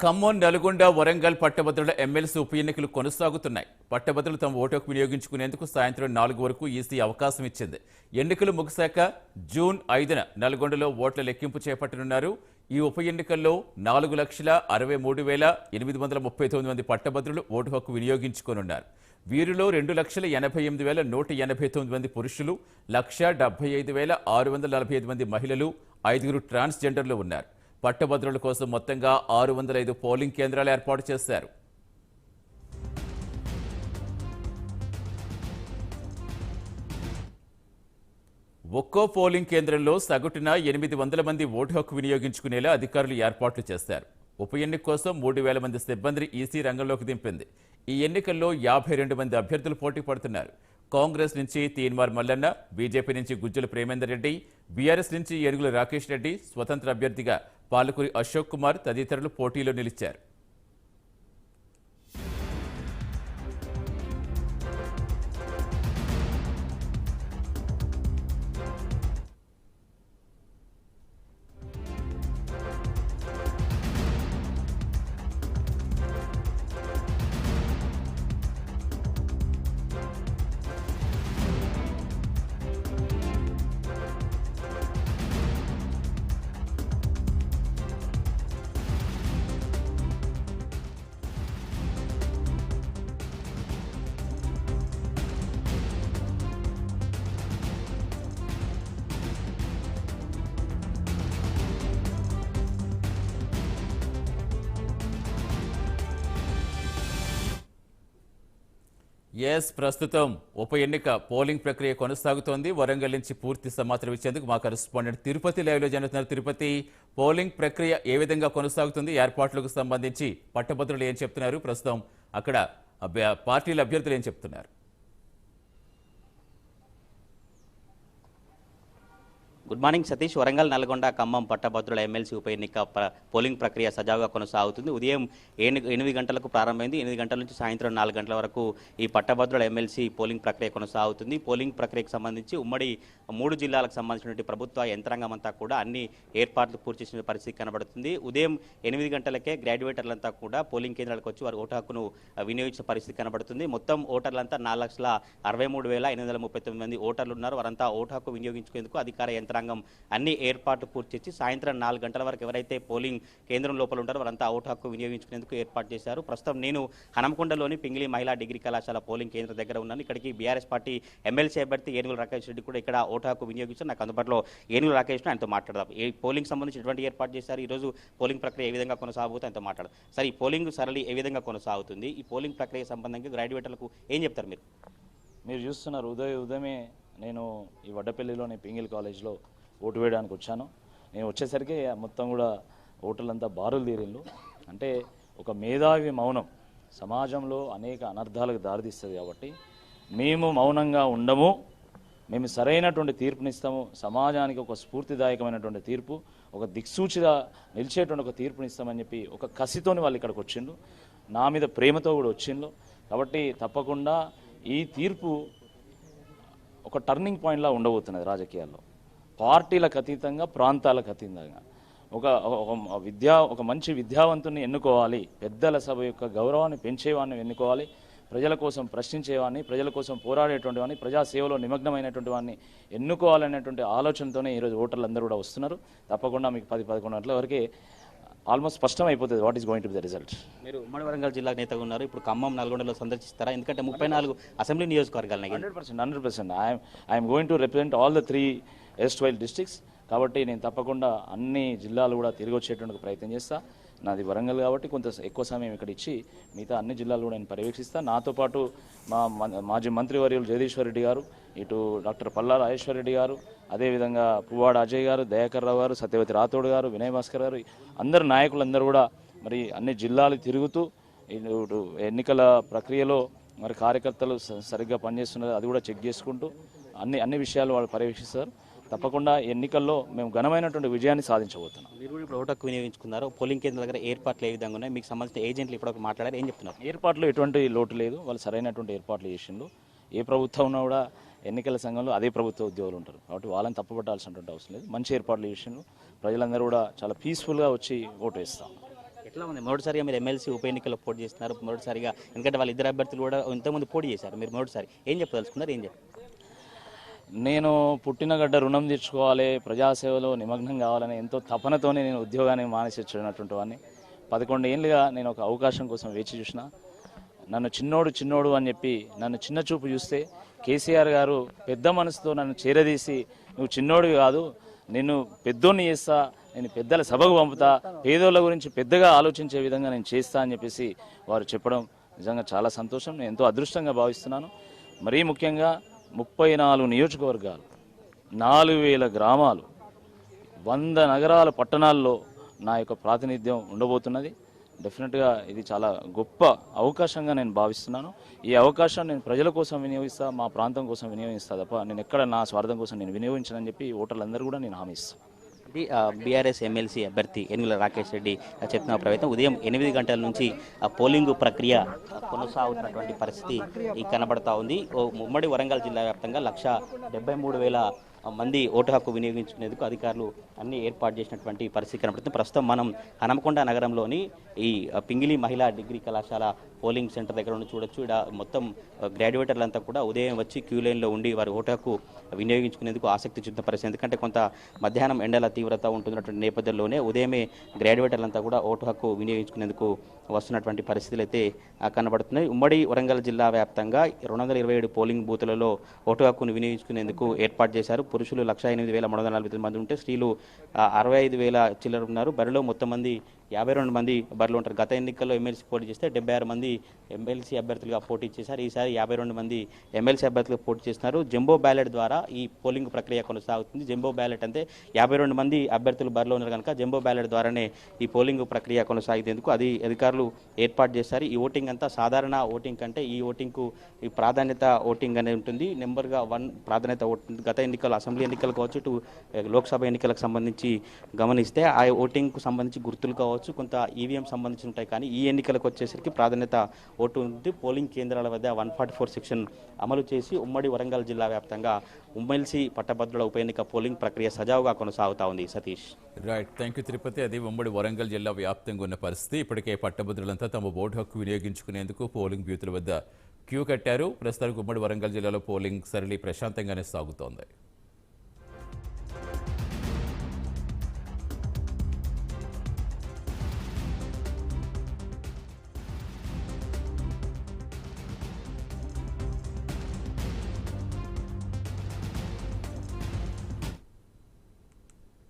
ఖమ్మం నల్గొండ వరంగల్ పట్టభద్రుల ఎమ్మెల్సీ ఉప ఎన్నికలు కొనసాగుతున్నాయి. పట్టభద్రులు తమ ఓటుకు వినియోగించుకునేందుకు సాయంత్రం నాలుగు వరకు ఈసీ అవకాశం ఇచ్చింది. ఎన్నికలు ముగిశాక జూన్ ఐదున నల్గొండలో ఓట్ల లెక్కింపు చేపట్టనున్నారు. ఈ ఉప ఎన్నికల్లో నాలుగు లక్షల అరవై మూడు వేల ఎనిమిది వందల ముప్పై తొమ్మిది మంది పట్టభద్రులు ఓటు హక్కు వినియోగించుకోనున్నారు. వీరిలో రెండు లక్షల ఎనభై ఎనిమిది వేల నూట ఎనభై తొమ్మిది మంది పురుషులు లక్ష డెబ్బై ఐదు వేల ఆరు వందల నలభై ఐదు మంది మహిళలు ఐదుగురు ట్రాన్స్జెండర్లు ఉన్నారు. పట్టభద్రుల కోసం మొత్తంగా ఆరు వందల ఐదు పోలింగ్ కేంద్రాలు ఏర్పాటు చేశారు. ఒక్కో పోలింగ్ కేంద్రంలో సగటున ఎనిమిది వందల మంది ఓటు హక్కు వినియోగించుకునేలా అధికారులు ఏర్పాట్లు చేశారు. ఉప ఎన్నిక కోసం మూడు వేల మంది సిబ్బందిని ఈసీ రంగంలోకి దింపింది. ఈ ఎన్నికల్లో యాభై రెండు మంది అభ్యర్థులు పోటీ పడుతున్నారు. కాంగ్రెస్ నుంచి తీన్మార్ మల్లన్న బీజేపీ నుంచి గుజ్జుల ప్రేమేందర్ రెడ్డి బీఆర్ఎస్ నుంచి ఏనుగుల రాకేష్ రెడ్డి స్వతంత్ర అభ్యర్థిగా పాలకురి అశోక్ కుమార్ తదితరులు పోటీలో నిలిచారు. ఎస్ ప్రస్తుతం ఉప ఎన్నిక పోలింగ్ ప్రక్రియ కొనసాగుతోంది. వరంగల్ నుంచి పూర్తి సమాచారం ఇచ్చేందుకు మా కరెస్పాండెంట్ తిరుపతి లైవ్లో జరుగుతున్నారు తిరుపతి పోలింగ్ ప్రక్రియ ఏ విధంగా కొనసాగుతుంది? ఏర్పాట్లకు సంబంధించి పట్టభద్రులు ఏం చెప్తున్నారు? ప్రస్తుతం అక్కడ పార్టీల అభ్యర్థులు ఏం చెప్తున్నారు? Good morning Satish. Warangal Nalgonda Khammam పట్టభద్రుల ఎమ్మెల్సీ ఉప ఎన్నిక పోలింగ్ ప్రక్రియ సజావుగా కొనసాగుతుంది. ఉదయం ఏను- ఎనిమిది గంటలకు ప్రారంభమైంది. ఎనిమిది గంటల నుంచి సాయంత్రం నాలుగు గంటల వరకు ఈ పట్టభద్రుల ఎమ్మెల్సీ పోలింగ్ ప్రక్రియ కొనసాగుతుంది. పోలింగ్ ప్రక్రియకు సంబంధించి ఉమ్మడి మూడు జిల్లాలకు సంబంధించినటువంటి ప్రభుత్వ యంత్రాంగం అంతా కూడా అన్ని ఏర్పాట్లు పూర్తి చేసిన పరిస్థితి కనబడుతుంది. ఉదయం ఎనిమిది గంటలకే గ్రాడ్యుయేటర్లంతా కూడా పోలింగ్ కేంద్రాలకు వచ్చి వారి ఓటు హక్కును వినియోగించిన పరిస్థితి కనబడుతుంది. మొత్తం ఓటర్లంతా నాలుగు లక్షల అరవై మూడు వేల ఎనిమిది వందల ముప్పై తొమ్మిది మంది ఓటర్లు ఉన్నారు. వారంతా ఓటు హక్కు వినియోగించుకునేందుకు అధికార యంత్రాంగం అన్ని ఏర్పాట్లు పూర్తి చేసి సాయంత్రం నాలుగు గంటల వరకు ఎవరైతే పోలింగ్ కేంద్రం లోపల ఉంటారో వారంతా ఓటు హక్కు వినియోగించుకునేందుకు ఏర్పాటు చేశారు. ప్రస్తుతం నేను హనమకొండలోని పింగిలి మహిళా డిగ్రీ కళాశాల పోలింగ్ కేంద్రం దగ్గర ఉన్నాను. ఇక్కడికి బీఆర్ఎస్ పార్టీ ఎమ్మెల్సీ అభ్యర్థి ఏనుగుల రాకేష్ రెడ్డి కూడా ఇక్కడ ఓటు హక్కు వినియోగించారు నాకు అందుబాటులో ఏనుగుల రాకేష్ ఆయనతో మాట్లాడదాం. ఈ పోలింగ్ సంబంధించి ఎటువంటి ఏర్పాటు చేశారు? ఈ రోజు పోలింగ్ ప్రక్రియ ఏ విధంగా కొనసాగుతుంది ఆయనతో మాట్లాడదాం. సరే ఈ పోలింగ్ సరళి ఏ విధంగా కొనసాగుతుంది? ఈ పోలింగ్ ప్రక్రియ సంబంధంగా గ్రాడ్యుయేట్లకు ఏం చెప్తారు మీరు? మీరు చూస్తున్నారు ఉదయం ఉదయమే నేను ఈ వడ్డపల్లిలోని పింగిల్ కాలేజ్లో ఓటు వేయడానికి వచ్చాను. నేను వచ్చేసరికి మొత్తం కూడా ఓటర్లంతా బారులు తీరిళ్ళు అంటే ఒక మేధావి మౌనం సమాజంలో అనేక అనర్థాలకు దారితీస్తుంది కాబట్టి మేము మౌనంగా ఉండము. మేము సరైనటువంటి తీర్పునిస్తాము సమాజానికి ఒక స్ఫూర్తిదాయకమైనటువంటి తీర్పు ఒక దిక్సూచిగా నిలిచేటువంటి ఒక తీర్పునిస్తామని చెప్పి ఒక కసితోని వాళ్ళు ఇక్కడికి వచ్చిండ్రు. నా మీద ప్రేమతో కూడా వచ్చిండ్రు. కాబట్టి తప్పకుండా ఈ తీర్పు ఒక టర్నింగ్ పాయింట్లా ఉండబోతున్నది రాజకీయాల్లో. పార్టీలకు అతీతంగా ప్రాంతాలకు అతీతంగా. ఒక విద్యా ఒక మంచి విద్యావంతుని ఎన్నుకోవాలి. పెద్దల సభ యొక్క గౌరవాన్ని పెంచేవాడిని ఎన్నుకోవాలి. ప్రజల కోసం ప్రశ్నించేవాడిని ప్రజల కోసం పోరాడేటువంటి వాడిని ప్రజాసేవలో నిమగ్నమైనటువంటి వాడిని ఎన్నుకోవాలనేటువంటి ఆలోచనతోనే ఈరోజు ఓటర్లు అందరూ కూడా వస్తున్నారు. తప్పకుండా మీకు పది పదకొండు గంటల వరకే ఆల్మోస్ట్ స్పష్టం అయిపోతుంది what is going to the result మీరు ఉమ్మడి వరంగల్ జిల్లా నేతగా ఉన్నారు. ఇప్పుడు ఖమ్మం నల్గొండలో సందర్శిస్తారా? ఎందుకంటే ముప్పై నాలుగు అసెంబ్లీ నియోజకవర్గాలు hundred percent hundred percent I'm I'm going to represent all the three erstwhile districts కాబట్టి నేను తప్పకుండా అన్ని జిల్లాలు కూడా తిరిగి వచ్చేటువంటి ప్రయత్నం చేస్తా. నాది వరంగల్ కాబట్టి కొంత ఎక్కువ సమయం ఇక్కడ ఇచ్చి మిగతా అన్ని జిల్లాలు కూడా నేను పర్యవేక్షిస్తా. నాతో పాటు మా మాజీ మంత్రివర్యులు జగదీశ్వర్ రెడ్డి గారు ఇటు డాక్టర్ పల్లా రాజేశ్వర్ రెడ్డి గారు అదేవిధంగా పువ్వాడ అజయ్ గారు దయాకర్ రావు గారు సత్యవతి రాథోడ్ గారు వినయ్ భాస్కర్ గారు అందరు నాయకులందరూ కూడా మరి అన్ని జిల్లాలు తిరుగుతూ ఇటు ఎన్నికల ప్రక్రియలో మరి కార్యకర్తలు స- సరిగ్గా పనిచేస్తున్నారు. అది కూడా చెక్ చేసుకుంటూ అన్ని అన్ని విషయాలు వాళ్ళు పర్యవేక్షిస్తారు. తప్పకుండా ఎన్నికల్లో మేము ఘనమైనటువంటి విజయాన్ని సాధించబోతున్నాం. మీరు కూడా ఇప్పుడు ఓటు హక్కు వినియోగించుకున్నారు. పోలింగ్ కేంద్రాల దగ్గర ఏర్పాట్లు ఏ విధంగా ఉన్నాయి? మీకు సంబంధించిన ఏజెంట్లు ఇప్పుడు మాట్లాడారు. ఏం చెప్తున్నారు? ఏర్పాట్లు ఎటువంటి లోటు లేదు. వాళ్ళు సరైనటువంటి ఏర్పాట్లు చేసిండ్రు. ఏ ప్రభుత్వం ఉన్నా కూడా ఎన్నికల సంఘంలో అదే ప్రభుత్వ ఉద్యోగులు ఉంటారు. కాబట్టి వాళ్ళని తప్పుపట్టాల్సినటువంటి అవసరం లేదు. మంచి ఏర్పాట్లు చేసిండ్రు. ప్రజలందరూ కూడా చాలా పీస్ఫుల్గా వచ్చి ఓటు వేస్తాం ఎట్లా ఉంది? మొదటిసారిగా మీరు ఎమ్మెల్సీ ఉప ఎన్నికల్లో పోటీ చేస్తున్నారు. మొదటిసారిగా ఎందుకంటే వాళ్ళ ఇద్దరు అభ్యర్థులు కూడా ఇంతకుముందు పోటీ చేశారు. మీరు మొదటిసారి ఏం చెప్పదలుచుకున్నారు? ఏం చెప్పారు నేను పుట్టిన గడ్డ రుణం తీర్చుకోవాలి ప్రజాసేవలో నిమగ్నం కావాలని ఎంతో తపనతోనే నేను ఉద్యోగాన్ని మానేసి వచ్చినటువంటి వాడిని. పదకొండు ఏళ్ళుగా నేను ఒక అవకాశం కోసం వేచి చూసిన. నన్ను చిన్నోడు చిన్నోడు అని చెప్పి నన్ను చిన్న చూపు చూస్తే కేసీఆర్ గారు పెద్ద మనసుతో నన్ను చేరదీసి నువ్వు చిన్నోడివి కాదు నిన్ను పెద్దోడిని చేస్తా నేను పెద్దల సభకు పంపుతా పేదోళ్ళ గురించి పెద్దగా ఆలోచించే విధంగా నేను చేస్తా అని చెప్పేసి వారు చెప్పడం నిజంగా చాలా సంతోషం. నేను ఎంతో అదృష్టంగా భావిస్తున్నాను. మరీ ముఖ్యంగా ముప్పై నాలుగు నియోజకవర్గాలు నాలుగు వేల గ్రామాలు వంద నగరాల పట్టణాల్లో నా యొక్క ప్రాతినిధ్యం ఉండబోతున్నది. డెఫినెట్గా ఇది చాలా గొప్ప అవకాశంగా నేను భావిస్తున్నాను. ఈ అవకాశం నేను ప్రజల కోసం వినియోగిస్తా మా ప్రాంతం కోసం వినియోగిస్తా తప్ప నేను ఎక్కడ నా స్వార్థం కోసం నేను వినియోగించనని చెప్పి ఓటర్లందరూ కూడా నేను హామీ ఇస్తాను రెడ్డి బీఆర్ఎస్ ఎమ్మెల్సీ అభ్యర్థి ఎన్నిల రాకేష్ రెడ్డి చెప్తున్న ప్రవేశం ఉదయం ఎనిమిది గంటల నుంచి ఆ పోలింగ్ ప్రక్రియ కొనసాగుతున్నటువంటి పరిస్థితి కనబడతా ఉంది. ఉమ్మడి వరంగల్ జిల్లా వ్యాప్తంగా లక్ష డెబ్బై మూడు వేల మంది ఓటు హక్కు వినియోగించుకునేందుకు అధికారులు అన్ని ఏర్పాటు చేసినటువంటి పరిస్థితి కనబడుతుంది. ప్రస్తుతం మనం హనమకొండ నగరంలోని ఈ పింగిలి మహిళా డిగ్రీ కళాశాల పోలింగ్ సెంటర్ దగ్గర నుండి చూడొచ్చు. ఇక్కడ మొత్తం గ్రాడ్యుయేటర్లంతా కూడా ఉదయం వచ్చి క్యూ లైన్లో ఉండి వారి ఓటు హక్కు వినియోగించుకునేందుకు ఆసక్తి చూపుతున్న పరిస్థితి. ఎందుకంటే కొంత మధ్యాహ్నం ఎండల తీవ్రత ఉంటున్నటువంటి నేపథ్యంలోనే ఉదయమే గ్రాడ్యుయేటర్లంతా కూడా ఓటు హక్కు వినియోగించుకునేందుకు వస్తున్నటువంటి పరిస్థితులు అయితే కనబడుతున్నాయి. ఉమ్మడి వరంగల్ జిల్లా వ్యాప్తంగా రెండు వందల ఇరవై ఏడు పోలింగ్ బూతులలో ఓటు హక్కును వినియోగించుకునేందుకు ఏర్పాటు చేశారు పురుషులు లక్ష ఎనిమిది వేల మూడు వందల నలభై తొమ్మిది మంది ఉంటే స్త్రీలు అరవై ఐదు వేల చిల్లర ఉన్నారు. బరిలో మొత్తం మంది యాభై రెండు మంది బరిలో ఉంటారు. గత ఎన్నికల్లో ఎమ్మెల్సీ పోటీ చేస్తే డెబ్బై ఆరు మంది ఎమ్మెల్సీ అభ్యర్థులుగా పోటీ చేశారు. ఈసారి యాభై రెండు మంది ఎమ్మెల్సీ అభ్యర్థులుగా పోటీ చేస్తున్నారు. జంబో బ్యాలెట్ ద్వారా ఈ పోలింగ్ ప్రక్రియ కొనసాగుతుంది. జంబో బ్యాలెట్ అంటే యాభై రెండు మంది అభ్యర్థులు బరిలో ఉన్నారు కనుక జంబో బ్యాలెట్ ద్వారానే ఈ పోలింగ్ ప్రక్రియ కొనసాగేందుకు అది అధికారులు ఏర్పాటు చేశారు. ఈ ఓటింగ్ అంతా సాధారణ ఓటింగ్ కంటే ఈ ఓటింగ్కు ఈ ప్రాధాన్యత ఓటింగ్ అనేది ఉంటుంది. నెంబర్గా వన్ ప్రాధాన్యత ఓటింగ్ గత ఎన్నికలు అసెంబ్లీ ఎన్నికలు కావచ్చు ఇటు లోక్సభ ఎన్నికలకు సంబంధించి గమనిస్తే ఆ ఓటింగ్కు సంబంధించి గుర్తులు కావచ్చు కొంత ఈవీఎం సంబంధించి ఉంటాయి. కానీ ఈ ఎన్నికలకు వచ్చేసరికి ప్రాధాన్యత ఓటు ఉంది. పోలింగ్ కేంద్రాల వద్ద వన్ ఫార్టీ ఫోర్ సెక్షన్ అమలు చేసి ఉమ్మడి వరంగల్ జిల్లా వ్యాప్తంగా ఉమ్మెల్సీ పట్టభద్రుల ఉప ఎన్నిక పోలింగ్ ప్రక్రియ సజావుగా కొనసాగుతా ఉంది. Satish. Right thank you Tirupati అది ఉమ్మడి వరంగల్ జిల్లా వ్యాప్తంగా ఉన్న పరిస్థితి. ఇప్పటికే పట్టభద్రులంతా తమ ఓటు హక్కు వినియోగించుకునేందుకు పోలింగ్ బ్యూతుల వద్ద క్యూ కట్టారు. ప్రస్తుతానికి ఉమ్మడి వరంగల్ జిల్లాలో పోలింగ్ సరళి ప్రశాంతంగానే సాగుతోంది.